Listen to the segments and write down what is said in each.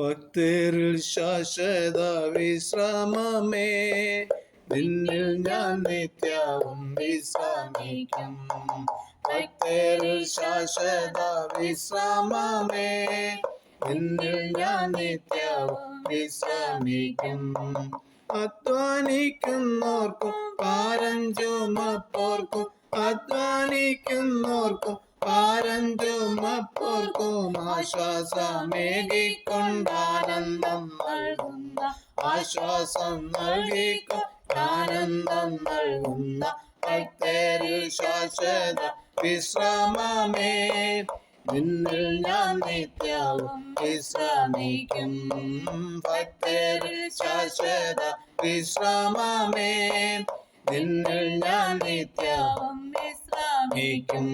ഭക്തരിൽ ശാശ്വത വിശ്രമമേ നിന്നിൽ ഞാൻ നിത്യവും വിശ്രമിക്കും. ഭക്തരിൽ ശാശ്വത വിശ്രമമേ നിന്നിൽ ഞാൻ നിത്യവും വിശ്രമിക്കും. അധ്വാനിക്കുന്നോർക്കും പാരം അധ്വാനിക്കുന്നോർക്കും പാരം ചുമപ്പോർക്കും ആശ്വാസമേകിക്കൊണ്ടാനന്ദം നൽകുന്ന ആശ്വാസം നൽകിക്കൊണ്ടാനന്ദം നൽകുന്ന ഭക്തരിൽ ശാശ്വത വിശ്രമമേ. നിന്നിൽ ഞാൻ നിത്യവും വിശ്രമിക്കും ഭക്തരിൽ ശാശ്വത വിശ്രമമേ. നിന്നിൽ ഞാൻ നിത്യവും വിശ്രമിക്കും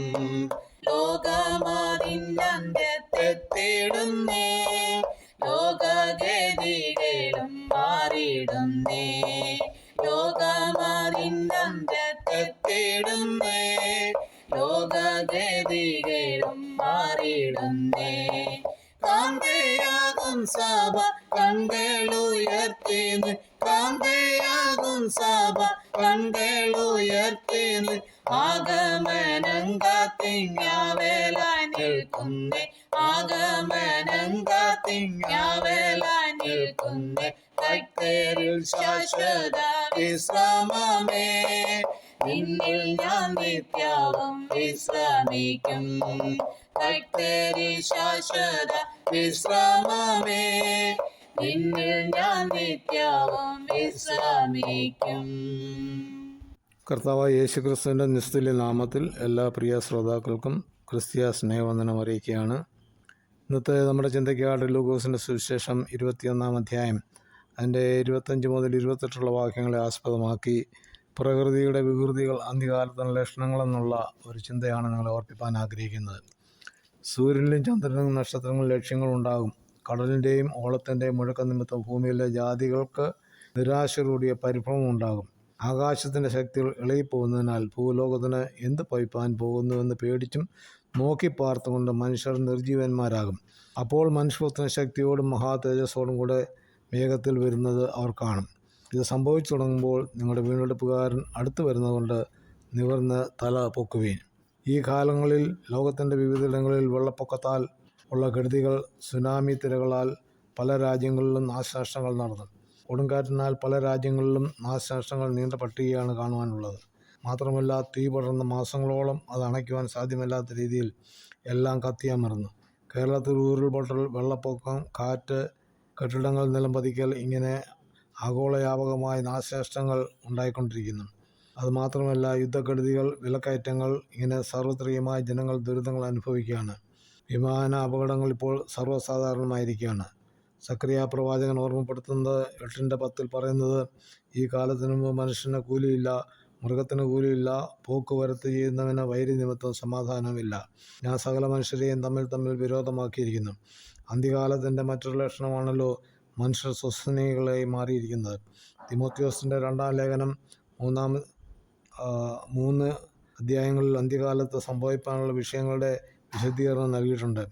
ലോകമാതിന്നന്ത്യത്തെത്തിടുന്നേ ലോകഗതികളും മാറിയിടുന്നേ. ലോകമാതിന്നന്ത്യത്തെത്തിടുന്നേ ലോകഗതികളും മാറിയിടുന്നേ. കാന്തയാകും സഭ കണ്ടേളുയർത്തിന്ന് കാന്തയാകും സഭ കണ്ടേളുയർത്തിന്ന് ആഗമനം കാത്തിങ്ങാവേല നിൽക്കുന്നേ. ആഗമനം കാത്തിങ്ങാവേല നിൽക്കുന്നേ. ഭക്തരിൽ ശാശ്വത വിശ്രമമേ. നിന്നിൽ ഞാൻ നിത്യവും വിശ്രമിക്കും. ഭക്തരിൽ ശാശ്വത വിശ്രമമേ. നിന്നിൽ ഞാൻ നിത്യവും വിശ്രമിക്കും. കർത്താവ് യേശു ക്രിസ്തുവിന്റെ നിസ്തുല്യ നാമത്തിൽ എല്ലാ പ്രിയ ശ്രോതാക്കൾക്കും ക്രിസ്തീയ സ്നേഹവന്ദനം അറിയിക്കുകയാണ്. ഇന്നത്തെ നമ്മുടെ ചിന്തയ്ക്കാട് ലൂക്കോസിന്റെ സുവിശേഷം ഇരുപത്തിയൊന്നാം അധ്യായം അതിന്റെ ഇരുപത്തഞ്ച് മുതൽ ഇരുപത്തെട്ടുള്ള വാക്യങ്ങളെ ആസ്പദമാക്കി പ്രകൃതിയുടെ വികൃതികൾ അന്ത്യകാലത്തുള്ള ലക്ഷണങ്ങളെന്നുള്ള ഒരു ചിന്തയാണ് നിങ്ങളെ ഓർപ്പിക്കാൻ ആഗ്രഹിക്കുന്നത്. സൂര്യനിലും ചന്ദ്രനും നക്ഷത്രങ്ങളും ലക്ഷ്യങ്ങളുണ്ടാകും കടലിന്റെയും ഓളത്തിന്റെയും മുഴക്ക നിമിത്തം ഭൂമിയിലെ ജാതികൾക്ക് നിരാശയോടിയ പരിഭവം ഉണ്ടാകും ആകാശത്തിന്റെ ശക്തികൾ ഇളകിപ്പോകുന്നതിനാൽ ഭൂലോകത്തിന് എന്ത് പൈപ്പാൻ പോകുന്നുവെന്ന് പേടിച്ചും നോക്കി പാർത്തുകൊണ്ട് മനുഷ്യർ നിർജീവന്മാരാകും. അപ്പോൾ മനുഷ്യത്തിന് ശക്തിയോടും മഹാതേജസ്സോടും കൂടെ വേഗത്തിൽ വരുന്നത് അവർ കാണും. ഇത് സംഭവിച്ചു തുടങ്ങുമ്പോൾ നിങ്ങളുടെ വീണ്ടെടുപ്പുകാരൻ അടുത്തു വരുന്നതുകൊണ്ട് നിവർന്ന് തല പൊക്കുവീൻ. ഈ കാലങ്ങളിൽ ലോകത്തിന്റെ വിവിധയിടങ്ങളിൽ വെള്ളപ്പൊക്കത്താൽ ഉള്ള കെടുതികൾ സുനാമി തിരകളാൽ പല രാജ്യങ്ങളിലും നാശനഷ്ടങ്ങൾ നടന്നു. കൊടുങ്കാറ്റിനാൽ പല രാജ്യങ്ങളിലും നാശനഷ്ടങ്ങൾ നീണ്ട പട്ടികയാണ് കാണുവാനുള്ളത്. മാത്രമല്ല തീ പടർന്ന മാസങ്ങളോളം അത് അണയ്ക്കുവാൻ സാധ്യമല്ലാത്ത രീതിയിൽ എല്ലാം കത്തിയമർന്നു കേരളത്തിൽ ഉരുൾപൊട്ടൽ വെള്ളപ്പൊക്കം കാറ്റ് കെട്ടിടങ്ങൾ നിലം പതിക്കൽ ഇങ്ങനെ ആഗോളവ്യാപകമായ നാശനഷ്ടങ്ങൾ ഉണ്ടായിക്കൊണ്ടിരിക്കുന്നു. അതുമാത്രമല്ല യുദ്ധക്കെടുതികൾ വിലക്കയറ്റങ്ങൾ ഇങ്ങനെ സാർവത്രികമായ ജനങ്ങൾ ദുരിതങ്ങൾ അനുഭവിക്കുകയാണ്. വിമാന അപകടങ്ങൾ ഇപ്പോൾ സർവസാധാരണമായിരിക്കുകയാണ്. സക്രിയ പ്രവാചകൻ ഓർമ്മപ്പെടുത്തുന്നത് എട്ടിന്റെ പത്തിൽ പറയുന്നത് ഈ കാലത്തിന് മുമ്പ് മനുഷ്യന് കൂലിയില്ല മൃഗത്തിന് കൂലിയില്ല പോക്കുവരത്ത് ചെയ്യുന്നവന് വൈരി നിമിത്തം സമാധാനമില്ല. ഞാൻ സകല മനുഷ്യരെയും തമ്മിൽ തമ്മിൽ വിരോധമാക്കിയിരിക്കുന്നു. അന്ത്യകാലത്തിന്റെ മറ്റൊരു ലക്ഷണമാണല്ലോ മനുഷ്യർ സ്വസ്ഥനികളായി മാറിയിരിക്കുന്നത്. തിമോത്യോസിന്റെ രണ്ടാം ലേഖനം മൂന്നാം മൂന്ന് അധ്യായങ്ങളിൽ അന്ത്യകാലത്ത് സംഭവിക്കാനുള്ള വിഷയങ്ങളുടെ വിശദീകരണം നൽകിയിട്ടുണ്ട്.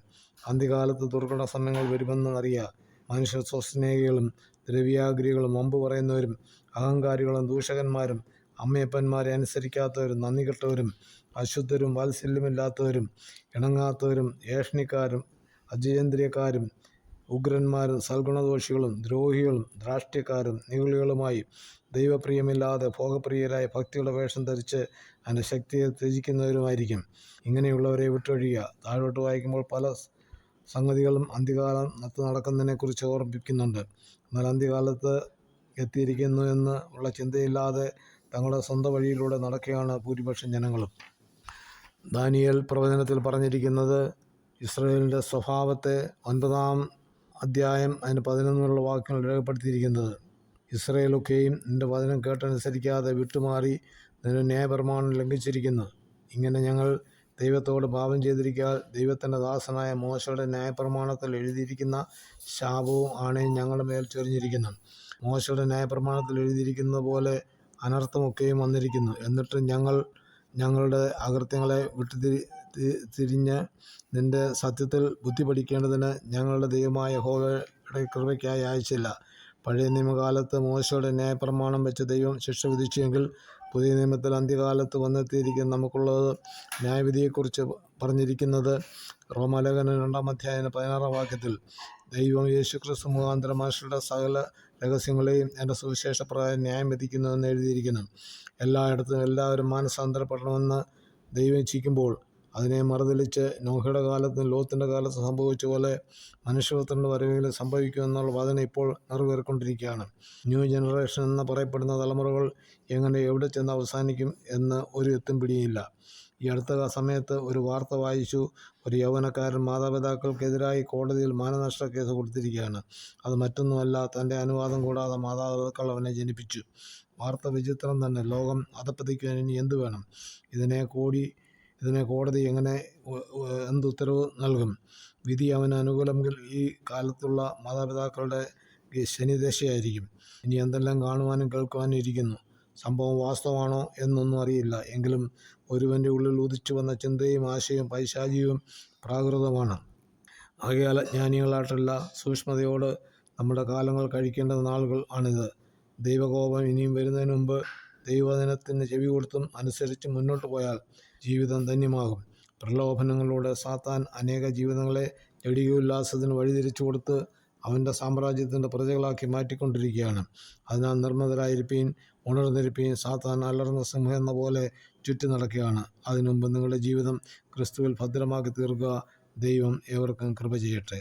അന്ത്യകാലത്ത് ദുർഘട സമയങ്ങൾ വരുമെന്ന് അറിയുക മനുഷ്യർ സ്വസ്നേഹികളും ദ്രവ്യാഗ്രികളും മുമ്പ് പറയുന്നവരും അഹങ്കാരികളും ദൂഷകന്മാരും അമ്മയപ്പന്മാരെ അനുസരിക്കാത്തവരും നന്ദി കെട്ടവരും അശുദ്ധരും വാത്സല്യമില്ലാത്തവരും ഇണങ്ങാത്തവരും ഏഷണിക്കാരും അജയേന്ദ്രിയക്കാരും ഉഗ്രന്മാരും സൽഗുണദോഷികളും ദ്രോഹികളും ദ്രാഷ്ട്യക്കാരും നിഗളികളുമായി ദൈവപ്രിയമില്ലാതെ ഭോഗപ്രിയരായ ഭക്തിയുടെ വേഷം ധരിച്ച് അതിന്റെ ശക്തിയെ ത്യജിക്കുന്നവരുമായിരിക്കും. ഇങ്ങനെയുള്ളവരെ വിട്ടൊഴിയുക. താഴോട്ട് വായിക്കുമ്പോൾ പല സംഗതികളും അന്ത്യകാലം നത്ത് നടക്കുന്നതിനെക്കുറിച്ച് ഓർമ്മിപ്പിക്കുന്നുണ്ട്. എന്നാൽ അന്ത്യകാലത്ത് എത്തിയിരിക്കുന്നു എന്ന് ഉള്ള ചിന്തയില്ലാതെ തങ്ങളുടെ സ്വന്തം വഴിയിലൂടെ നടക്കുകയാണ് ഭൂരിപക്ഷം ജനങ്ങളും. ദാനിയൽ പ്രവചനത്തിൽ പറഞ്ഞിരിക്കുന്നത് ഇസ്രയേലിന്റെ സ്വഭാവത്തെ ഒൻപതാം അധ്യായം അതിന് പതിനൊന്നുള്ള വാക്യങ്ങൾ രേഖപ്പെടുത്തിയിരിക്കുന്നത്. ഇസ്രയേലൊക്കെയും നിന്റെ വചനം കേട്ടനുസരിക്കാതെ വിട്ടുമാറി നിന്റെ ന്യായപ്രമാണം ലംഘിച്ചിരിക്കുന്നു. ഇങ്ങനെ ഞങ്ങൾ ദൈവത്തോട് പാപം ചെയ്തിരിക്കാൽ ദൈവത്തിന്റെ ദാസനായ മോശയുടെ ന്യായപ്രമാണത്തിൽ എഴുതിയിരിക്കുന്ന ശാപവും ആണയും ഞങ്ങളുടെ മേൽ ചൊരിഞ്ഞിരിക്കുന്നു. മോശയുടെ ന്യായപ്രമാണത്തിൽ എഴുതിയിരിക്കുന്നത് പോലെ അനർത്ഥമൊക്കെയും വന്നിരിക്കുന്നു. എന്നിട്ട് ഞങ്ങൾ ഞങ്ങളുടെ അകൃത്യങ്ങളെ വിട്ടു തിരി തി- തിരിഞ്ഞ് നിന്റെ സത്യത്തിൽ ബുദ്ധി പഠിക്കേണ്ടതിന് ഞങ്ങളുടെ ദൈവമായ ഹോവയുടെ കൃപയ്ക്കായി അയച്ചില്ല. പഴയ നിയമകാലത്ത് മോശയുടെ ന്യായപ്രമാണം വെച്ച് ദൈവം ശിക്ഷ വിധിച്ചുവെങ്കിൽ പുതിയ നിയമത്തിൽ അന്ത്യകാലത്ത് വന്നെത്തിയിരിക്കുന്ന നമുക്കുള്ളത് ന്യായവിധിയെക്കുറിച്ച് പറഞ്ഞിരിക്കുന്നത് റോമാലേഖന രണ്ടാം അധ്യായന പതിനാറാം വാക്യത്തിൽ. ദൈവം യേശുക്രിസ്തു മുഖാന്തരം മനുഷ്യരുടെ സകല രഹസ്യങ്ങളെയും എന്റെ സുവിശേഷ പ്രകാരം ന്യായം വിധിക്കുന്നുവെന്ന് എഴുതിയിരിക്കുന്നു. എല്ലായിടത്തും എല്ലാവരും മാനസാന്തരപ്പെടണമെന്ന് ദൈവം ഇച്ഛിക്കുമ്പോൾ അതിനെ മറുതലിച്ച് നോഹയുടെ കാലത്തും ലോത്തിന്റെ കാലത്ത് സംഭവിച്ച പോലെ മനുഷ്യപുത്രന്റെ വരവിൽ സംഭവിക്കുമെന്നുള്ള വാദന ഇപ്പോൾ നിറവേറിക്കൊണ്ടിരിക്കുകയാണ്. ന്യൂ ജനറേഷൻ എന്ന് പറയപ്പെടുന്ന തലമുറകൾ എങ്ങനെ എവിടെ ചെന്ന് അവസാനിക്കും എന്ന് ഒരു എത്തും പിടിയില്ല. ഈ അടുത്ത സമയത്ത് ഒരു വാർത്ത വായിച്ചു. ഒരു യൗവനക്കാരൻ മാതാപിതാക്കൾക്കെതിരായി കോടതിയിൽ മാനനഷ്ട കേസ് കൊടുത്തിരിക്കുകയാണ്. അത് മറ്റൊന്നുമല്ല തന്റെ അനുവാദം കൂടാതെ മാതാപിതാക്കൾ അവനെ ജനിപ്പിച്ചു. വാർത്ത വിചിത്രം തന്നെ. ലോകം അതപ്പതിക്കാൻ ഇനി എന്ത് വേണം? ഇതിനെ കോടി ഇതിനെ കോടതി എങ്ങനെ എന്ത് ഉത്തരവ് നൽകും? വിധി അവന് അനുകൂലമെങ്കിൽ ഈ കാലത്തുള്ള മാതാപിതാക്കളുടെ ശനിദശയായിരിക്കും. ഇനി എന്തെല്ലാം കാണുവാനും കേൾക്കുവാനും ഇരിക്കുന്നു? സംഭവം വാസ്തവമാണോ എന്നൊന്നും അറിയില്ല. എങ്കിലും ഒരുവന്റെ ഉള്ളിൽ ഉദിച്ചു വന്ന ചിന്തയും ആശയും പൈശാചികവും പ്രാകൃതമാണ്. ആകയാൽ ജ്ഞാനികളായിട്ടുള്ള സൂക്ഷ്മതയോട് നമ്മുടെ കാലങ്ങൾ കഴിക്കേണ്ട നാളുകൾ ആണിത്. ദൈവകോപം ഇനിയും വരുന്നതിന് മുമ്പ് ദൈവദിനത്തിന് ചെവി കൊടുത്തും അനുസരിച്ച് മുന്നോട്ട് പോയാൽ ജീവിതം ധന്യമാകും. പ്രലോഭനങ്ങളിലൂടെ സാത്താൻ അനേക ജീവിതങ്ങളെ ജടികോല്ലാസത്തിന് വഴിതിരിച്ചു കൊടുത്ത് അവന്റെ സാമ്രാജ്യത്തിന്റെ പ്രജകളാക്കി മാറ്റിക്കൊണ്ടിരിക്കുകയാണ്. അതിനാൽ നിർമ്മിതരായിരിക്കും ഉണർന്നിരിപ്പീൻ സാത്താൻ അലർന്ന സിംഹം എന്ന പോലെ ചുറ്റി നടക്കുകയാണ്. അതിനുമുമ്പ് നിങ്ങളുടെ ജീവിതം ക്രിസ്തുവിൽ ഭദ്രമാക്കി തീർക്കുക. ദൈവം ഏവർക്കും കൃപ ചെയ്യട്ടെ.